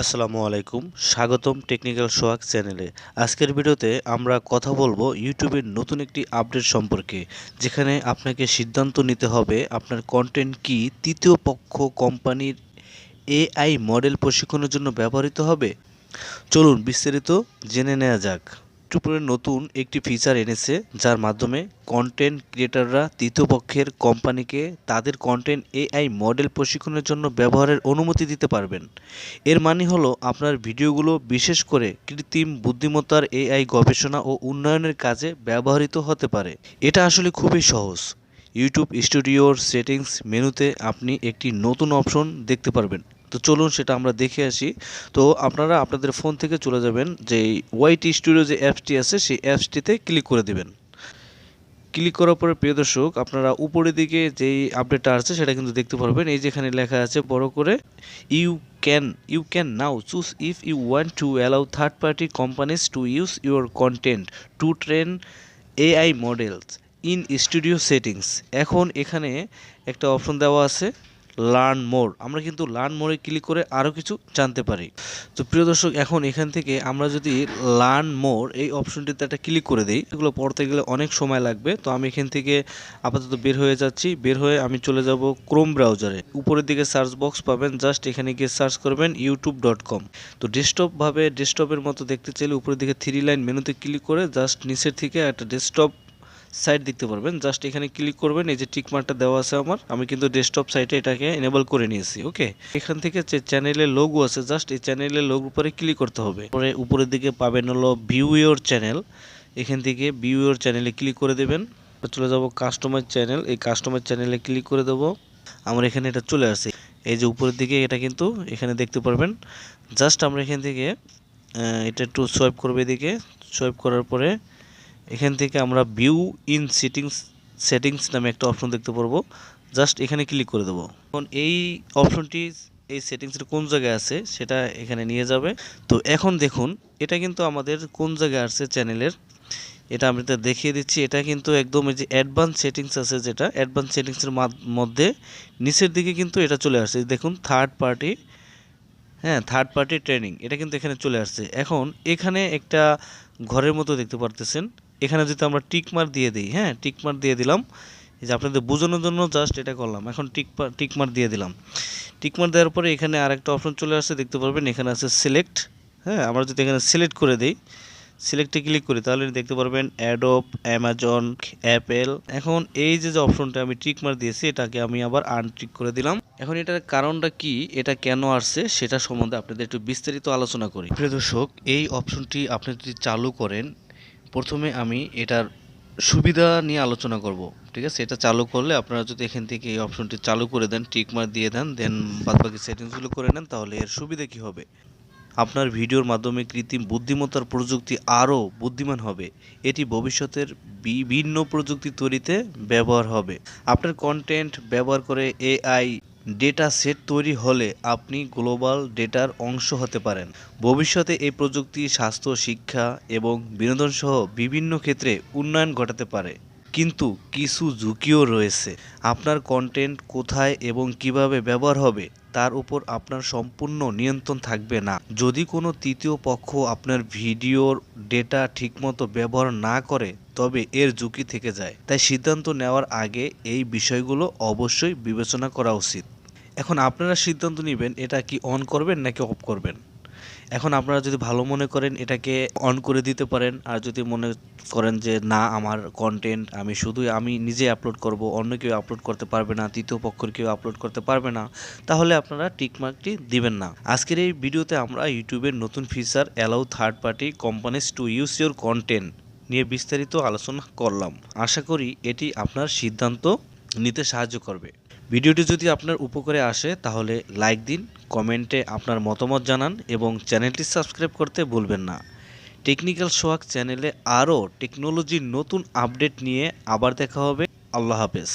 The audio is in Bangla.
আসসালামু আলাইকুম, স্বাগতম টেকনিক্যাল সোয়াক চ্যানেলে। আজকের ভিডিওতে আমরা কথা বলব ইউটিউবের নতুন একটি আপডেট সম্পর্কে, যেখানে আপনাকে সিদ্ধান্ত নিতে হবে আপনার কন্টেন্ট কি, তৃতীয় পক্ষ কোম্পানির এআই মডেল প্রশিক্ষণের জন্য ব্যবহৃত হবে। চলুন বিস্তারিত জেনে নেওয়া যাক। ইউটিউবের নতুন একটি ফিচার এনেছে, যার মাধ্যমে কন্টেন্ট ক্রিয়েটাররা তৃতীয় পক্ষের কোম্পানিকে তাদের কন্টেন্ট এআই মডেল প্রশিক্ষণের জন্য ব্যবহারের অনুমতি দিতে পারবেন। এর মানে হলো, আপনার ভিডিওগুলো বিশেষ করে কৃত্রিম বুদ্ধিমত্তার এআই গবেষণা ও উন্নয়নের কাজে ব্যবহৃত হতে পারে। এটা আসলে খুবই সহজ। ইউটিউব স্টুডিওর সেটিংস মেনুতে আপনি একটি নতুন অপশন দেখতে পারবেন। তো চলুন সেটা আমরা দেখে আসি। তো আপনারা আপনাদের ফোন থেকে চলে যাবেন, যে ওয়াইটি স্টুডিও যে অ্যাপসটি আছে, সেই অ্যাপসটিতে ক্লিক করে দেবেন। ক্লিক করার পরে প্রিয় দর্শক, আপনারা উপরের দিকে যেই আপডেটটা আছে সেটা কিন্তু দেখতে পারবেন। এই যেখানে লেখা আছে, বড় করে you can you can now choose if you want to allow third party companies to use your content to train AI models in studio settings এখন এখানে একটা অপশন দেওয়া আছে। লার্ন মোর আমরা কিন্তু লার্ন মোরে ক্লিক করে আরও কিছু জানতে পারি। তো প্রিয় দর্শক, এখন এখান থেকে আমরা যদি লার্ন মোর এই অপশনটিতে একটা ক্লিক করে দিই, এগুলো পড়তে গেলে অনেক সময় লাগবে। তো আমি এখান থেকে আপাতত বের হয়ে যাচ্ছি। বের হয়ে আমি চলে যাব ক্রোম ব্রাউজারে উপরের দিকে সার্চ বক্স পাবেন। জাস্ট এখানে গিয়ে সার্চ করবেন ইউটিউব ডট কম তো ডেস্কটপভাবে ডেস্কটপের মতো দেখতে চাইলে উপরের দিকে থ্রি লাইন মেনুতে ক্লিক করে জাস্ট নিচের থেকে একটা ডেস্কটপ সাইট দেখতে পারবেন। জাস্ট এখানে ক্লিক করবেন, এই যে টিকমার্কটা দেওয়া আছে আমার। আমি কিন্তু ডেস্কটপ সাইটে এটাকে এনেবল করে নিয়েছি ওকে এখান থেকে যে চ্যানেলের লোগো আছে জাস্ট এই চ্যানেলের লোগো উপরে ক্লিক করতে হবে। পরে উপরের দিকে পাবেন হলো ভিউ ইউর চ্যানেল এখান থেকে ভিউ ইউর চ্যানেলে ক্লিক করে দেবেন। চলে যাব কাস্টমার চ্যানেল এই কাস্টমার চ্যানেলে ক্লিক করে দেবো। আমার এখানে এটা চলে আসে। এই যে উপরের দিকে এটা কিন্তু এখানে দেখতে পারবেন। জাস্ট আমরা এখান থেকে এটা একটু সোয়াইপ করবে এদিকে। সোয়াইপ করার পরে এখান থেকে আমরা ভিউ ইন সেটিংস সেটিংস নামে একটা অপশন দেখতে পারব। জাস্ট এখানে ক্লিক করে দেবো। এখন এই অপশনটি এই সেটিংসের কোন জায়গায় আছে সেটা এখানে নিয়ে যাবে। তো এখন দেখুন, এটা কিন্তু আমাদের কোন জায়গায় আসছে চ্যানেলের এটা আমি তো দেখিয়ে দিচ্ছি। এটা কিন্তু একদম এই যে অ্যাডভান্স সেটিংস আছে যেটা অ্যাডভান্স সেটিংসের মধ্যে নিচের দিকে কিন্তু এটা চলে আসছে। দেখুন থার্ড পার্টি হ্যাঁ থার্ড পার্টি ট্রেনিং এটা কিন্তু এখানে চলে আসছে। এখন এখানে একটা ঘরের মতো দেখতে পারতেছেন। এখানে যদি আমরা টিকমার দিয়ে দিই হ্যাঁ টিকমার দিয়ে দিলাম, এই যে আপনাদের বোঝানোর জন্য জাস্ট এটা করলাম, এখন টিক টিকমার দিয়ে দিলাম। টিকমার দেওয়ার পরে এখানে আরেকটা অপশন চলে আসছে, দেখতে পারবেন, এখানে আছে সিলেক্ট হ্যাঁ আমরা যদি এখানে সিলেক্ট করে দিই সিলেক্টে ক্লিক করি, তাহলে দেখতে পারবেন অ্যাডোপ অ্যামাজন অ্যাপেল এখন এই যে যে অপশনটা আমি টিক মার দিয়েছি, এটাকে আমি আবার আনটিক করে দিলাম। এখন এটার কারণটা কি, এটা কেন আসছে, সেটা সম্বন্ধে আপনাদের একটু বিস্তারিত আলোচনা করি। প্রিয় দর্শক, এই অপশনটি আপনি যদি চালু করেন প্রথমে আমি এটার সুবিধা নিয়ে আলোচনা করব, ঠিক আছে? এটা চালু করলে আপনারা যদি এখান থেকে এই অপশনটি চালু করে দেন, টিক মার দিয়ে দেন দেন বাদবাকি সেটিংসগুলো করে নেন, তাহলে এর সুবিধা কি হবে? আপনার ভিডিওর মাধ্যমে কৃত্রিম বুদ্ধিমত্তার প্রযুক্তি আরও বুদ্ধিমান হবে। এটি ভবিষ্যতের বিভিন্ন প্রযুক্তি তৈরিতে ব্যবহার হবে। আপনার কন্টেন্ট ব্যবহার করে এআই ডেটা সেট তৈরি হলে আপনি গ্লোবাল ডেটার অংশ হতে পারেন। ভবিষ্যতে এই প্রযুক্তি স্বাস্থ্য, শিক্ষা এবং বিনোদন সহ বিভিন্ন ক্ষেত্রে উন্নয়ন ঘটাতে পারে। কিন্তু কিছু ঝুঁকিও রয়েছে। আপনার কন্টেন্ট কোথায় এবং কীভাবে ব্যবহার হবে তার উপর আপনার সম্পূর্ণ নিয়ন্ত্রণ থাকবে না। যদি কোনো তৃতীয় পক্ষ আপনার ভিডিওর ডেটা ঠিকমতো ব্যবহার না করে, তবে এর ঝুঁকি থেকে যায়। তাই সিদ্ধান্ত নেওয়ার আগে এই বিষয়গুলো অবশ্যই বিবেচনা করা উচিত। এখন আপনারা সিদ্ধান্ত নেবেন, এটা কি অন করবেন নাকি অফ করবেন? এখন আপনারা যদি ভালো মনে করেন, এটাকে অন করে দিতে পারেন, আর যদি মনে করেন যে না, আমার কন্টেন্ট আমি শুধুই, আমি নিজে আপলোড করব, অন্য কেউ আপলোড করতে পারবে না, তৃতীয় পক্ষের কেউ আপলোড করতে পারবে না, তাহলে আপনারা টিকমার্কটি দিবেন না। আজকের এই ভিডিওতে আমরা ইউটিউবের নতুন feature allow third party companies to use your content নিয়ে বিস্তারিত আলোচনা করলাম। আশা করি এটি আপনার সিদ্ধান্ত নিতে সাহায্য করবে। ভিডিওটি যদি আপনার উপকারে আসে, তাহলে লাইক দিন কমেন্টে আপনার মতামত জানান এবং চ্যানেলটি সাবস্ক্রাইব করতে ভুলবেন না। টেকনিক্যাল সোহাগ চ্যানেলে আরও টেকনোলজির নতুন আপডেট নিয়ে আবার দেখা হবে। আল্লাহ হাফেজ।